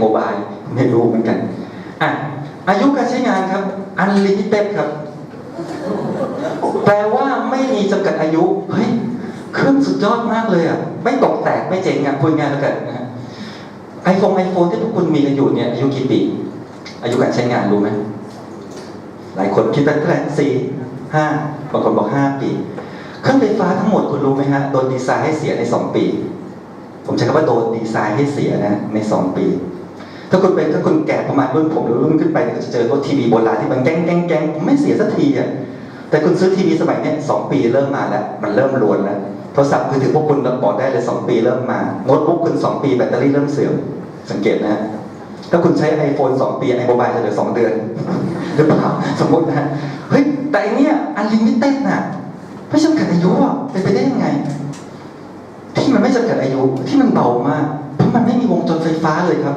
โมบายไม่รู้เหมือนกันอะอายุการใช้งานครับ unlimited ครับ แปลว่าไม่มีจำกัดอายุ เฮ้ย เครื่องสุดยอดมากเลยอะ ไม่ตกแตกไม่เจ๊งอะพูดง่ายแล้วกันนะไอโฟนไอโฟนที่พวกคุณมีกันอยู่เนี่ยอายุกี่ปี อายุการใช้งานรู้ไหมหลายคนคิดเท่าไหร่สี่ห้าบางคนบอกห้าปี เครื่องไฟฟ้าทั้งหมดคุณรู้ไหมฮะ โดนดีไซน์ให้เสียในสองปี ผมใช้คำว่าโดนดีไซน์ให้เสียนะ ในสองปี ถ้าคุณเป็นถ้าคุณแก่ประมาณรุ่นผมหรือรุ่นขึ้นไปเนี่ยจะเจอพวกทีวีโบราณที่มันแก้งแก้งแก้งไม่เสียสักทีอะแต่คุณซื้อทีวีสมัยเนี้ยสองปีเริ่มมาแล้ว มันเริ่มรวนแล้วโทรศัพท์มือถือพวกคุณบอกได้เลยสองปีเริ่มมาโน้ตบุ๊กคุณสองปีแบตเตอรี่เริ่มเสื่อมสังเกตนะฮะถ้าคุณใช้ iPhone 2 ปีไอโมบายจะเหลือ2เดือนหรือเปล่าสมมตินะฮะเฮ้ยแต่อันเนี้ยอันลิมิเต็ดน่ะไม่จำกัดอายุอะเป็นไปได้ยังไง ที่มันไม่จำกัดอายุที่มันเบามากเพราะมันไม่มีวงจรไฟฟ้าเลยครับ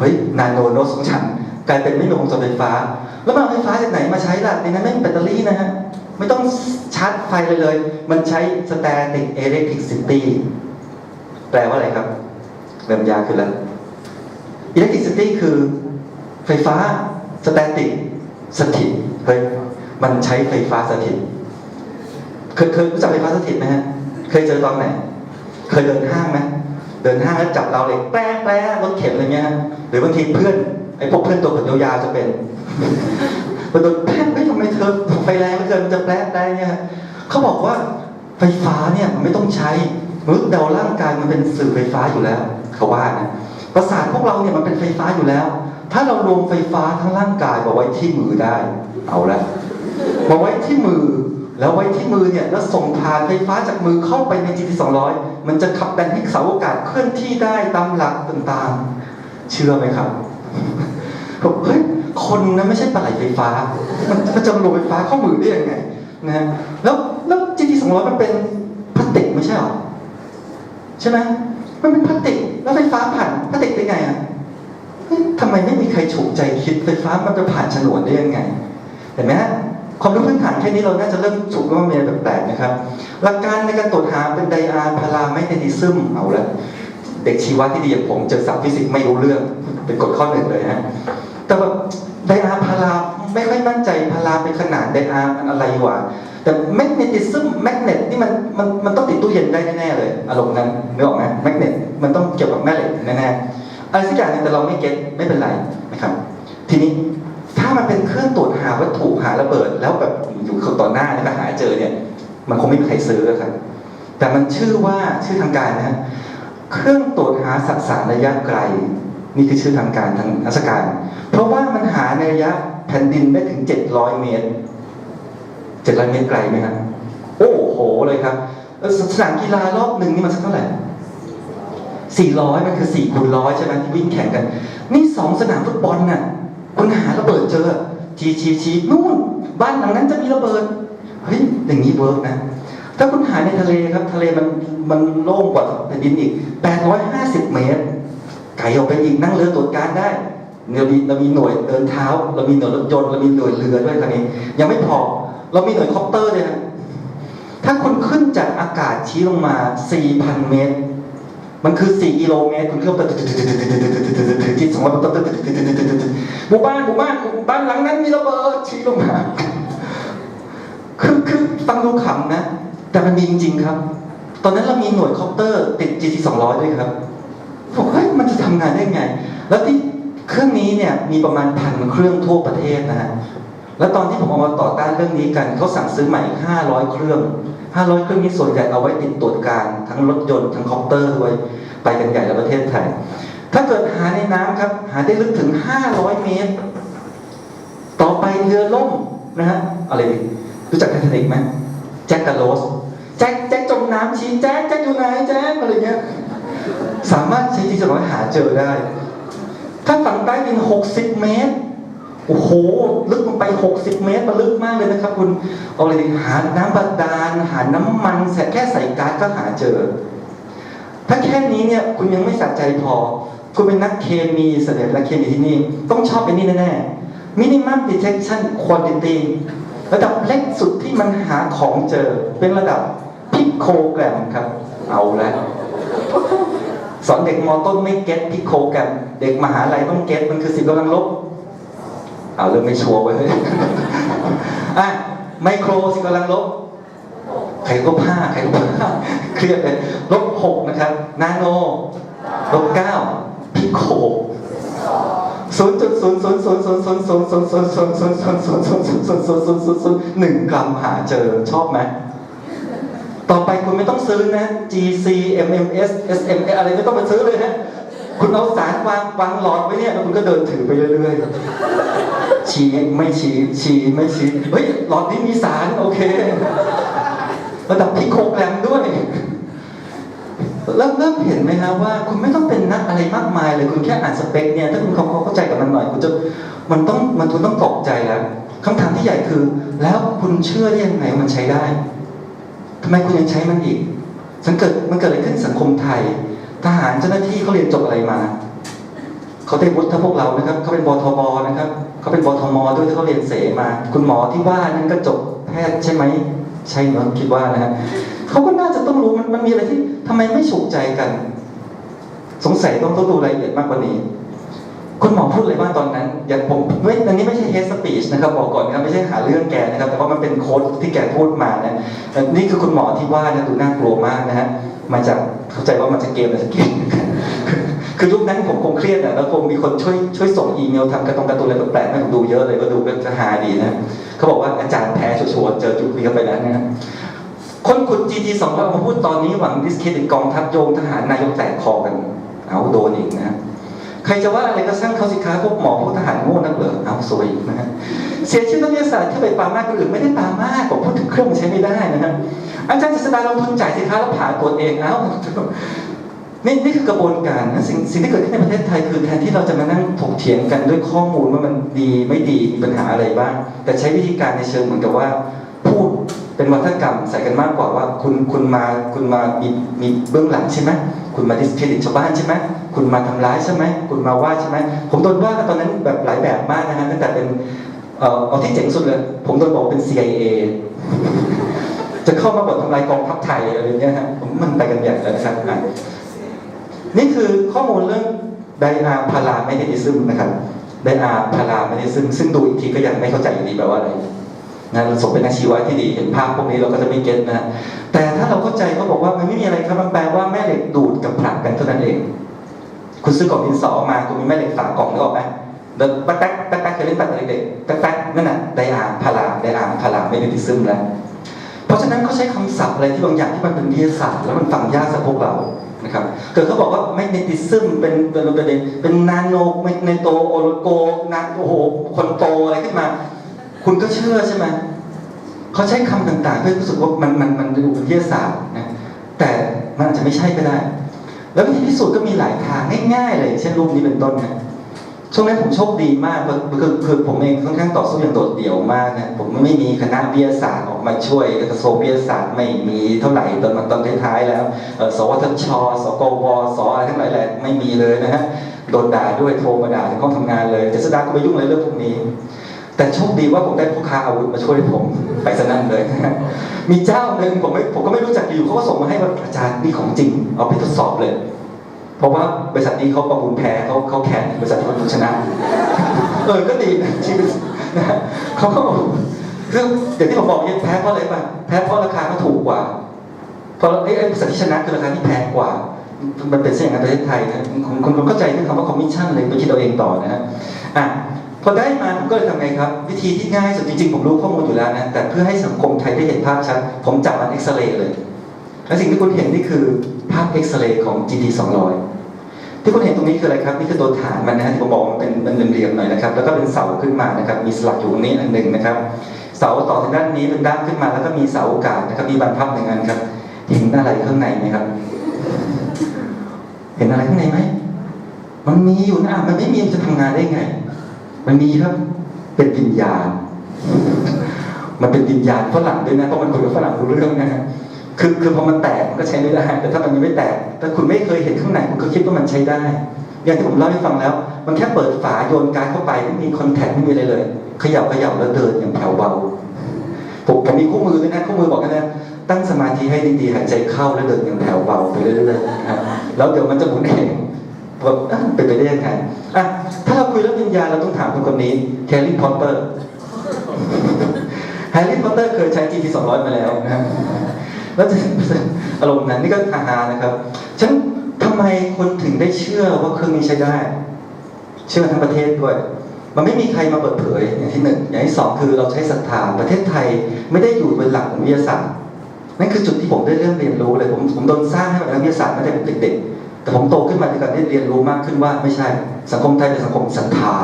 เฮ้ยนาโนโนสของฉันกลายเป็นไม่มีวงจรไฟฟ้า แล้วมาไฟฟ้าจากไหนมาใช้ล่ะในนั้นไม่มีแบตเตอรี่นะฮะไม่ต้องชาร์จไฟเลยเลย มันใช้ static electricity แปลว่าอะไรครับเริ่มยากขึ้นแล้ว electricity คือไฟฟ้า static สถิตเฮ้ยมันใช้ไฟฟ้าสถิตเคยเคยรู้จักไฟฟ้าสถิตไหมฮะ เคยเจอตอนไหน เคยเดินห้างไหม เดินห้างแล้วจับเราเลยแปรแปรรถเข็นอะไรเงี้ยฮะหรือบางทีเพื่อนไอ้พวกเพื่อนตัวขนยาวๆจะเป็นพอโดนแปรเฮ้ยทำไมเธอไฟแรงเหลือเกินมันจะแปรแปรเนี่ยฮะเขาบอกว่าไฟฟ้าเนี่ยมันไม่ต้องใช้มนุษย์เดาร่างกายมันเป็นสื่อไฟฟ้าอยู่แล้ว เขาว่านะประสาทพวกเราเนี่ยมันเป็นไฟฟ้าอยู่แล้ว ถ้าเรารวมไฟฟ้าทั้งร่างกายมาไว้ที่มือได้ เอาละมาไว้ที่มือ แล้วไว้ที่มือเนี่ยแล้วส่งผ่านไฟฟ้าจากมือเข้าไปใน GT 200 มันจะขับดันให้เสาอากาศเคลื่อนที่ได้ตามหลักต่างๆ เชื่อไหมครับบอกเฮ้ยคนนะไม่ใช่ปลาไหลไฟฟ้า มันจะรวมไฟฟ้าเข้ามือได้ยังไงนะแล้วแล้ว GT 200 มันเป็นพลาสติกไม่ใช่หรอใช่ไหมมันเป็นพลาสติกแล้วไฟฟ้าผ่านพลาสติกได้ไงอะเฮ้ยทำไมไม่มีใครฉุกใจคิดไฟฟ้ามันจะผ่านฉนวนได้ยังไงเห็นไหมฮะ ความรู้พื้นฐานแค่นี้เราน่าจะเริ่มฉุกว่ามีอะไรแปลกๆนะครับ หลักการในการตรวจหาเป็นไดอาร์พาราไมเนติซึมเอาละเด็กชีวะที่ดีอย่างผมเจอศัพท์ฟิสิกส์ไม่รู้เรื่อง เป็นกฎข้อหนึ่งเลยฮะแต่แบบไดอาร์พาราไม่ค่อยมั่นใจพาราเป็นขนาดไดอาร์มันอะไรวะแต่แมกเนติซึมแมกเนตนี่มันมันมันต้องติดตู้เย็นได้แน่ๆเลย อารมณ์นั้นนึกออกไหมแมกเนตมันต้องเกี่ยวกับแม่เหล็กแน่ๆอะไรสักอย่างหนึงแต่เราไม่เก็ตไม่เป็นไรนะครับ ทีนี้ ถ้ามันเป็นเครื่องตรวจหาวัตถุหาระเบิด แล้วแบบอยู่ต่อหน้าเนี่ยก็หาเจอเนี่ย มันคงไม่มีใครซื้อครับแต่มันชื่อว่าชื่อทางการนะฮะเครื่องตรวจหาสสารระยะไกล นี่คือชื่อทางการทางราชการ เพราะว่ามันหาในระยะแผ่นดินได้ถึง 700 เมตร 700 เมตรไกลไหมครับโอ้โหเลยครับสนามกีฬารอบหนึ่งนี่มันสักเท่าไหร่400 มันคือ4คูณร้อยใช่ไหมที่วิ่งแข่งกัน นี่สองสนามฟุตบอลน่ะ คุณหาระเบิดเจอชี้ชี้ชี้นู่นบ้านหลังนั้นจะมีระเบิดเฮ้ยอย่างนี้เวิร์กนะ ถ้าคุณหาในทะเลครับ ทะเลมันมันโล่งกว่าแผ่นดินอีก 850 เมตร ไกลออกไปอีกนั่งเรือตรวจการได้เรามีเรามีหน่วยเดินเท้า เรามีหน่วยรถยนต์เรามีหน่วยเรือด้วยคราวนี้ ยังไม่พอ เรามีหน่วยคอปเตอร์ด้วยนะถ้าคุณขึ้นจากอากาศชี้ลงมา 4,000 เมตร มันคือ 4 กิโลเมตร คุณขึ้นไปที่สองร้อย หมู่บ้านหมู่บ้านบ้านหลังนั้นมีระเบิดชี้ลงมาคือคือฟังดูขำนะ แต่มันมีจริงๆครับ ตอนนั้นเรามีหน่วยคอปเตอร์ติด GT 200 ด้วยครับบอกเฮ้ยมันจะทำงานได้ไง แล้วที่เครื่องนี้เนี่ยมีประมาณพันเครื่องทั่วประเทศนะฮะแล้วตอนที่ผมเอามาต่อต้านเรื่องนี้กันเขาสั่งซื้อใหม่ 500 เครื่อง 500 เครื่องนี้ส่วนใหญ่เอาไว้ติดตรวจการทั้งรถยนต์ทั้งคอปเตอร์ด้วยไปกันใหญ่ในประเทศไทย ถ้าเกิดหาในน้ำครับ หาได้ลึกถึง500เมตร ต่อไปเรือล่มนะฮะอะไรดีรู้จักไททานิกไหมแจ็คกับโรสแจ็คแจ็คจมน้ำชี้แจ็คแจ็คอยู่ไหนแจ็คอะไรเงี้ยสามารถใช้ที่จะร้อยหาเจอได้ ถ้าฝั่งใต้ดิน60เมตรโอ้โห ลึกลงไป 60 เมตรมันลึกมากเลยนะครับ คุณเอาเลยหาน้ำบาดาล หาน้ำมันแค่ใส่ก๊าซก็หาเจอ ถ้าแค่นี้เนี่ย คุณยังไม่สะใจพอ คุณเป็นนักเคมีเสด็จนักเคมีที่นี่ ต้องชอบไอ้นี่แน่ๆ minimum detection quantity ระดับเล็กสุดที่มันหาของเจอ เป็นระดับพิโคแกรมครับ เอาแล้วสอนเด็กมอต้นไม่เก็ตพิโคแกันเด็กมหาลัยต้องเก็ตมันคือสิบกำลังลบเอาเริ่มไม่ชัวร์ไปเลยอะไมโครสิบกำลังลบใครลบห้าใครลบห้าเครียดเลยลบหกนะครับ นาโนลบเก้า โคศูนย์จุดศูนย์ศูนย์ศูนย์ศูนย์ศูนย์ศูนย์ศูนย์ศูนย์ศูนย์ศูนย์ศูนย์ศูนย์ศูนย์ศูนย์ศูนย์ศูนย์ศูนย์ศูนย์ศูนย์หนึ่งกรัมหาเจอชอบไหมต่อไปคุณไม่ต้องซื้อนะ GC MMS SM อะไรไม่ต้องไปซื้อเลยนะคุณเอาสารวางวางหลอดไว้เนี่ยแล้วคุณก็เดินถือไปเรื่อยๆฉีไม่ฉีฉีไม่ฉีเฮ้ยหลอดนี้มีสารโอเคระดับพิโคแกรมด้วย เริ่มเริ่มเห็นไหมฮะว่า คุณไม่ต้องเป็นนักอะไรมากมายเลยคุณแค่อ่านสเปคเนี่ยถ้าคุณเขาเข้าใจกับมันหน่อยคุณจะมันต้องมันคุณต้องตกใจแล้วคำถามที่ใหญ่คือ แล้วคุณเชื่อได้ยังไงมันใช้ได้ทำไมคุณยังใช้มันอีก สังเกตมันเกิดอะไรขึ้นสังคมไทย ทหารเจ้าหน้าที่เขาเรียนจบอะไรมาเขาได้วุฒิเท่าพวกเรานะครับเขาเป็นบทบนะครับเขาเป็นบทมด้วยที่เขาเรียนเสมา คุณหมอที่ว่านั้นก็จบแพทย์ใช่ไหม ใช่เนอะคิดว่านะฮะเขาก็น่าจะต้องรู้มันมันมีอะไรที่ทำไมไม่ฉุกใจกัน สงสัยต้องต้องดูรายละเอียดมากกว่านี้คุณหมอพูดอะไรบ้างตอนนั้น อย่างผมไม่อันนี้ไม่ใช่เฮสปีชนะครับ บอกก่อนนะครับไม่ใช่หาเรื่องแกนะครับ แต่ว่ามันเป็นโค้ดที่แกพูดมานะนี่คือคุณหมอที่ว่านะดูน่ากลัวมากนะฮะมาจากเข้าใจว่ามาจากเกมมาจากเกม คือยุคนั้นผมคงเครียดอะแล้วคงมีคนช่วยช่วยส่งอีเมลทำกระตรงกร์ตูนอะไรแปลกๆให้ผมดูเยอะเลยก็ดูก็จะหาดีนะเขาบอกว่าอาจารย์แพ้ชัวร์เจอจุดนี้เข้าไปแล้วนะคนขุด GT 2เรามาพูดตอนนี้หวังดิสเครดิตกองทัพโยงทหารนายกแตกคอกัน เอาโดนอีกนะใครจะว่าอะไรก็ช่างเขาสิคะพวกหมอพวกทหารโง่นักเหรอเอาสวยอีกนะฮะเสียชื่อนักวิทยาศาสตร์ที่ไปปามาคนอื่นไม่ได้ปามาผมพูดถึงเครื่องใช้ไม่ได้นะฮะอาจารย์จิตรดาลงทุนจ่ายสิคะแล้วผ่าตัวเองเอ้า นี่นี่คือกระบวนการนะสิ่งสิ่งที่เกิดขึ้นในประเทศไทยคือแทนที่เราจะมานั่งถกเถียงกันด้วยข้อมูลว่ามันดีไม่ดีมีปัญหาอะไรบ้าง แต่ใช้วิธีการในเชิงเหมือนกับว่า พูดเป็นวัฒกรรมใส่กันมากกว่าว่า คุณคุณมาคุณมามีมีเบื้องหลังใช่ไหมคุณมาดิสเครดิตชาวบ้านใช่ไหมคุณมาทำร้ายใช่ไหมคุณมาว่าใช่ไหมผมโดนว่าตอนนั้นแบบหลายแบบมากนะฮะตั้งแต่เป็นเอ่อเอาที่เจ๋งสุดเลย ผมโดนบอกเป็น CIA จะเข้ามาบดทำลายกองทัพไทยอะไรเงี้ยฮะมันไปกันใหญ่แล้วนะครับ นี่คือข้อมูลเรื่องไดอาพาราเมดิซึมนะครับไดอาพาราเมดิซึมซึ่งดูอีกทีก็ยังไม่เข้าใจอยู่ดีแปลว่าอะไรนะเราส่งเป็นนักชีวะที่ดีเห็นภาพพวกนี้เราก็จะไม่เก็ตนะ แต่ถ้าเราเข้าใจเขาบอกว่ามันไม่มีอะไรครับมันแปลว่าแม่เหล็กดูดกับผลักกันเท่านั้นเอง คุณซื้อกล่องดินสอมาคุณมีแม่เหล็กฝากล่องนึกออกไหมเดินป๊กแป๊กแป๊กแป๊กเคยเล่นแป๊กเด็กๆแป๊กแป๊กนั่นน่ะไดอาพาราไดอาพาราไม่ได้ดิซึมแล้วเพราะฉะนั้นเขาใช้คำศัพท์อะไรที่บางอย่างที่มันเป็นวิทยาศาสตร์แล้วมันฟังยากสำหรับพวกเรา นะครับเกิดเขาบอกว่าไม่เนติซึมเป็นเป็นประเด็นเป็นนาโนไม่ในโตโอโลโกนาโอ้โหคนโตอะไรขึ้นมา คุณก็เชื่อใช่ไหมเขาใช้คำต่างๆเพื่อรู้สึกว่ามันมันมันดูเป็นวิทยาศาสตร์นะแต่มันอาจจะไม่ใช่ก็ได้ แล้ววิธีพิสูจน์ก็มีหลายทางง่ายๆเลย เช่นรูปนี้เป็นต้นนะ ช่วงนั้นผมโชคดีมากคือคือผมเองค่อนข้างต่อสู้อย่างโดดเดี่ยวมากนะผมไม่มีคณะวิทยาศาสตร์ออกมาช่วยกระทรวงวิทยาศาสตร์ไม่มีเท่าไหร่ตอนตอนท้ายๆแล้วสวทช สกวสอะไรทั้งหลายแหละไม่มีเลยนะฮะโดนด่าด้วยโทรมาด่าถึงห้องทำงานเลยเจษฎาก็ไปยุ่งอะไรเรื่องพวกนี้ แต่โชคดีว่าผมได้พ่อค้าอาวุธมาช่วยผมไปสนั่นเลยมีเจ้าหนึ่งผมไม่ผมก็ไม่รู้จักอยู่เขาก็ส่งมาให้ว่าอาจารย์นี่ของจริงเอาไปทดสอบเลย เพราะว่าบริษัทนี้เขาประมูลแพ้เขาเขาแข่งบริษัทที่ประมูลชนะ เออก็ดีนะชีวิตนะเขาก็บอกคืออย่างที่ผมบอกเนี่ยแพ้เพราะอะไรป่ะแพ้เพราะราคาเขาถูกกว่าเพราะไอ้ไอ้บริษัทที่ชนะคือราคาที่แพงกว่า มันเป็นเส้นอย่างนั้นประเทศไทยนะคุณคุณคุณเข้าใจที่คำว่าคอมมิชชั่นเลยไปคิดเอาเองต่อนะฮะอะพอได้มาผมก็เลยทำไงครับ วิธีที่ง่ายสุดจริงๆ ผมรู้ข้อมูลอยู่แล้วนะ แต่เพื่อให้สังคมไทยได้เห็นภาพชัด ผมจับมันเอ็กซเรย์เลย และสิ่งที่คุณเห็นนี่คือ ภาพเอ็กซเรย์ของ GT 200 ที่คุณเห็นตรงนี้คืออะไรครับ นี่คือตัวฐานมันนะฮะที่ผมบอกมันเป็นมันเหลี่ยมๆหน่อยนะครับ แล้วก็เป็นเสาขึ้นมานะครับ มีสลักอยู่ตรงนี้อันหนึ่งนะครับ เสาต่อทางด้านนี้เป็นด้านขึ้นมา แล้วก็มีเสาอากาศนะครับ มีบรรพับหนึ่งอันครับ เห็นอะไรข้างในไหมครับ เห็นอะไรข้างในไหม มันมีอยู่นะ มันไม่มีมันจะทำงานได้ไง มันมีครับ เป็นวิญญาณ มันเป็นวิญญาณฝรั่งด้วยนะ เพราะมันคุยกับฝรั่งรู้เรื่องนะฮะ คือคือพอมันแตกมันก็ใช้ไม่ได้แต่ถ้ามันยังไม่แตกถ้าคุณไม่เคยเห็นข้างในคุณก็คิดว่ามันใช้ได้ อย่างที่ผมเล่าให้ฟังแล้ว มันแค่เปิดฝาโยนการเข้าไปไม่มีคอนแทคไม่มีอะไรเลยเขยับเขยับแล้วเดินอย่างแผ่วเบาผมผมมีคู่มือด้วยนะคู่มือบอกกันนะตั้งสมาธิให้ดีๆหายใจเข้าแล้วเดินอย่างแผ่วเบาไปเรื่อยๆนะครับแล้วเดี๋ยวมันจะหมุนเองแบบเอ๊ะเป็นไปได้ยังไงอะถ้าเราคุยเรื่องวิญญาณเราต้องถามคนคนนี้แฮร์รี่พอตเตอร์แฮร์รี่พอตเตอร์เคยใช้ GT 200 มาแล้วนะ แล้วจะอารมณ์นั้นนี่ก็ฮาๆนะครับฉันทำไมคนถึงได้เชื่อว่าเครื่องนี้ใช้ได้ เชื่อทั้งประเทศด้วย มันไม่มีใครมาเปิดเผยอย่างที่หนึ่งอย่างที่สองคือเราใช้ศรัทธาประเทศไทยไม่ได้อยู่บนหลักของวิทยาศาสตร์นั่นคือจุดที่ผมได้เริ่มเรียนรู้เลยผมผมโดนสร้างให้เป็นนักวิทยาศาสตร์ตั้งแต่ผมเด็กๆแต่ผมโตขึ้นมาในการได้เรียนรู้มากขึ้นว่าไม่ใช่ สังคมไทยเป็นสังคมศรัทธา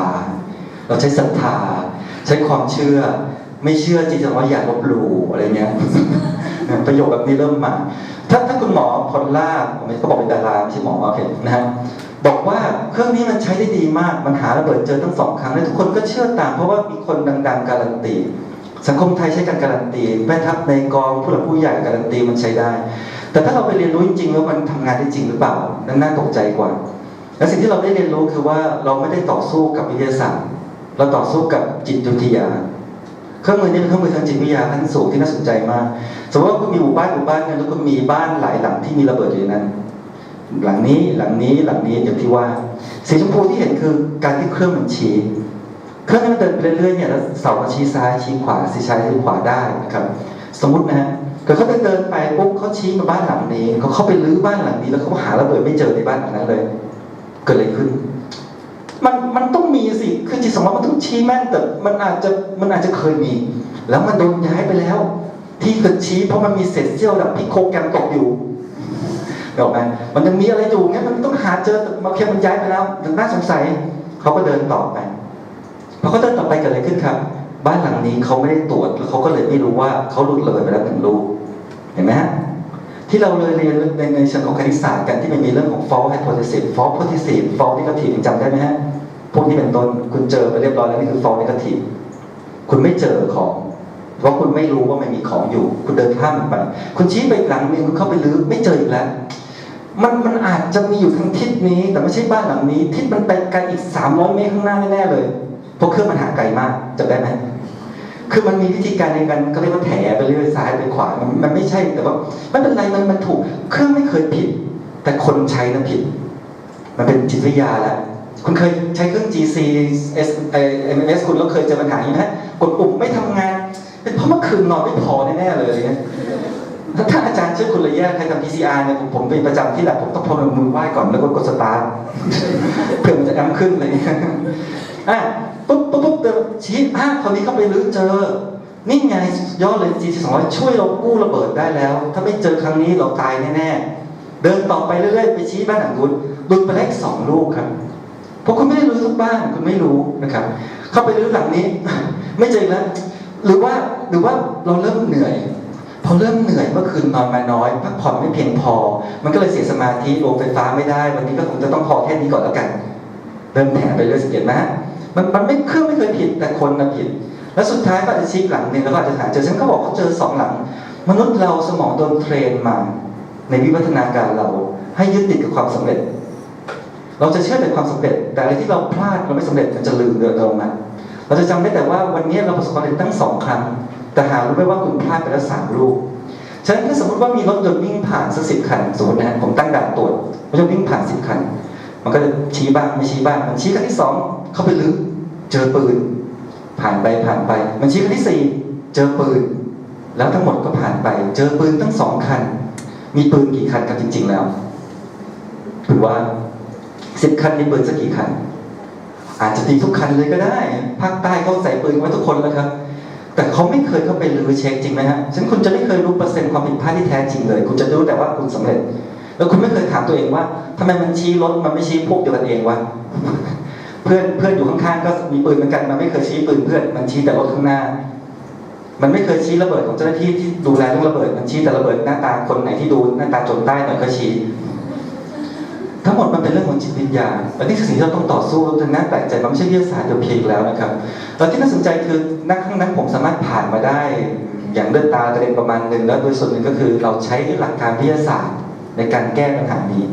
เราใช้ศรัทธา ใช้ความเชื่อ ไม่เชื่อจริงๆว่าอย่าลบหลู่อะไรเงี้ยประโยคแบบนี้เริ่มมา ถ้าถ้าคุณหมอพลล่าผมไม่เขาบอกเป็นดาราไม่ใช่หมอโอเคนะฮะบอกว่าเครื่องนี้มันใช้ได้ดีมาก มันหาระเบิดเจอตั้งสองครั้งแล้วทุกคนก็เชื่อตาม เพราะว่ามีคนดังๆการันตี สังคมไทยใช้การการันตีแม่ทัพในกองผู้หลักผู้ใหญ่การันตีมันใช้ได้ แต่ถ้าเราไปเรียนรู้จริงๆว่ามันทำงานได้จริงหรือเปล่านั่นน่าตกใจกว่า และสิ่งที่เราได้เรียนรู้คือว่าเราไม่ได้ต่อสู้กับวิทยาศาสตร์ เราต่อสู้กับจิตวิทยา เครื่องมือนี้เป็นเครื่องมือทางจิตวิทยาขั้นสูงที่น่าสนใจมาก สมมติว่าคุณมีหมู่บ้านหมู่บ้านนึงแล้วคุณมีบ้านหลายหลังที่มีระเบิดอยู่ในนั้น หลังนี้หลังนี้หลังนี้อย่างที่ว่า สีชมพูที่เห็นคือการที่เครื่องมันชี้เครื่องมันเดินไปเรื่อยๆเนี่ยแล้วเสามันชี้ซ้ายชี้ขวาชี้ซ้ายชี้ขวาได้นะครับ สมมตินะฮะเกิดเขาเดินเดินไปปุ๊บเขาชี้มาบ้านหลังนี้เขาเข้าไปรื้อบ้านหลังนี้แล้วเขาหาระเบิดไม่เจอในบ้านหลังนั้นเลย เกิดอะไรขึ้น มันมันต้อง มีสิคือจิตสำนึกมันต้องชี้แม่นแต่มันอาจจะมันอาจจะเคยมี แล้วมันโดนย้ายไปแล้ว ที่เกิดชี้เพราะมันมีเศษเสี้ยวแบบพิโคแกรมตกอยู่เห็นไหมมันยังมีอะไรอยู่งั้นมันต้องหาเจอแต่มาเคียมันย้ายไปแล้วยังน่าสงสัยเขาก็เดินต่อไปพอเขาเดินต่อไปเกิดอะไรขึ้นครับ บ้านหลังนี้เขาไม่ได้ตรวจแล้วเขาก็เลยไม่รู้ว่าเขาหลุดเลยไปแล้วหนึ่งลูกเห็นไหมฮะที่เราเลยเรียนในในเชิงของคณิตศาสตร์กันที่มันมีเรื่องของ false hypothesis false positive false negative จำได้ไหมฮะ พวกนี้เป็นต้นคุณเจอไปเรียบร้อยแล้วนี่คือ false negative คุณไม่เจอของ เพราะคุณไม่รู้ว่ามันมีของอยู่ คุณเดินข้ามมันไป คุณชี้ไปหลังนึงคุณเข้าไปลื้อไม่เจออีกแล้วมันมันอาจจะมีอยู่ทางทิศนี้ แต่ไม่ใช่บ้านหลังนี้ ทิศมันไปไกลอีก300เมตรข้างหน้าแน่ๆเลยเพราะเครื่องมันหาไกลมากจำได้ไหมคือมันมีวิธีการในการก็เรียกว่าแถไปเรื่อยซ้ายไปขวามันมันไม่ใช่แต่ว่าไม่เป็นไรมันมันถูก เครื่องไม่เคยผิด แต่คนใช้นั้นผิด มันเป็นจิตวิทยาแล้ว คุณเคยใช้เครื่อง GC S MS คุณแล้วเคยเจอปัญหาอย่างนี้ไหมกดปุ่มไม่ทำงาน เป็นเพราะเมื่อคืนนอนไม่พอแน่ๆเลยถ้าอาจารย์ช่วยคุณเลยแยกใครทำ PCR เนี่ยผมผมเป็นประจำที่แหละผมต้องพนมมือไหว้ก่อนแล้วก็กดสตาร์ทเพื่อมันจะแอมขึ้นเงี้ยอะปุ๊บปุ๊บปุ๊บเดชี้อะคราวนี้เข้าไปรื้อเจอนี่ไงสุดยอดเลย GT 200ช่วยเรากู้ระเบิดได้แล้ว ถ้าไม่เจอครั้งนี้เราตายแน่ๆเดินต่อไปเรื่อยๆไปชี้บ้านหลังนู้นหลุดไปได้สองลูกครับ เพราะคุณไม่ได้รู้ทุกบ้านคุณไม่รู้นะครับ เข้าไปรื้อหลังนี้ ไม่เจออีกแล้วหรือว่าหรือว่าเราเริ่มเหนื่อยพอเริ่มเหนื่อยเมื่อคืนนอนมาน้อยพักผ่อนไม่เพียงพอ มันก็เลยเสียสมาธิลงไฟฟ้าไม่ได้ วันนี้ก็คงจะต้องพอแค่นี้ก่อนแล้วกันเริ่มแถไปเรื่อยสังเกตไหมมันมันไม่เครื่องไม่เคยผิดแต่คนนะผิด แล้วสุดท้ายก็อาจจะชี้หลังหนึ่งแล้วก็อาจจะหาเจอฉันก็บอกเขาเจอสองหลัง มนุษย์เราสมองโดนเทรนมา ในวิวัฒนาการเราให้ยึดติดกับความสำเร็จ เราจะเชื่อแต่ความสำเร็จ แต่อะไรที่เราพลาดเราไม่สำเร็จมันจะลืมเดินลงมาเราจะจำได้แต่ว่าวันนี้เราประสบความสำเร็จตั้งสองครั้ง แต่หารู้ไหมว่าคุณพลาดไปแล้วสามลูกฉะนั้นถ้าสมมติว่ามีรถยนต์วิ่งผ่านสักสิบคันสมมตินะผมตั้งด่านตรวจรถยนต์วิ่งผ่านสิบคัน มันก็จะชี้บ้างไม่ชี้บ้างมันชี้คันที่สองเข้าไปลึกเจอปืน ผ่านไปผ่านไป มันชี้คันที่สี่เจอปืน แล้วทั้งหมดก็ผ่านไป เจอปืนทั้งสองคัน มีปืนกี่คันกันจริง ๆ แล้วถือว่า สิบคันมีปืนสักกี่คัน อาจจะตีทุกคันเลยก็ได้ ภาคใต้เขาใส่ปืนไว้ทุกคนแล้วครับ แต่เขาไม่เคยเข้าไปรื้อเช็คจริงไหมฮะฉะนันคุณจะไม่เคยรู้เปอร์เซ็นต์ความผิดพลาดที่แท้จริงเลย คุณจะรู้แต่ว่าคุณสำเร็จ แล้วคุณไม่เคยถามตัวเองว่าทำไมมันชี้รถมันไม่ชี้พวกเดียวกันเองวะเพื่อนเพื่อนอยู่ข้างๆก็มีปืนเหมือนกัน มันไม่เคยชี้ปืนเพื่อน มันชี้แต่รถข้างหน้า มันไม่เคยชี้ระเบิดของเจ้าหน้าที่ที่ดูแลเรื่องระเบิด มันชี้แต่ระเบิดหน้าตาคนไหนที่ดูหน้าตาจนใต้หน่อยก็ชี้ ทั้งหมดมันเป็นเรื่องของจิตวิญญาณและนี่คือสิ่งที่เราต้องต่อสู้ดังนั้นแปลกใจมันไม่ใช่วิทยาศาสตร์เพียงอีกแล้วนะครับแล้วที่น่าสนใจคือนักครั้งนั้นผมสามารถผ่านมาได้ อย่างเลือดตากระเด็นประมาณหนึ่งแล้วโดยส่วนหนึ่งก็คือเราใช้หลักการวิทยาศาสตร์ในการแก้ปัญหานี้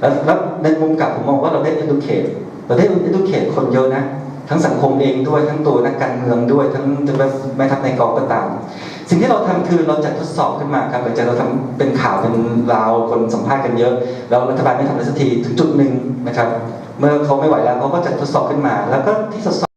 แล้วแล้วในมุมกลับผมมองว่าเราได้ educate เราได้ educate คนเยอะนะทั้งสังคมเองด้วยทั้งตัวนักการเมืองด้วยทั้งแม่ทัพในกองก็ตาม สิ่งที่เราทำคือเราจัดทดสอบขึ้นมาครับหลังจากเราทำเป็นข่าวเป็นราวคนสัมภาษณ์กันเยอะแล้วรัฐบาลไม่ทำอะไรสักทีถึงจุดหนึ่งนะครับ เมื่อเขาไม่ไหวแล้วเขาก็จัดทดสอบขึ้นมา แล้วก็ที่ทดสอบ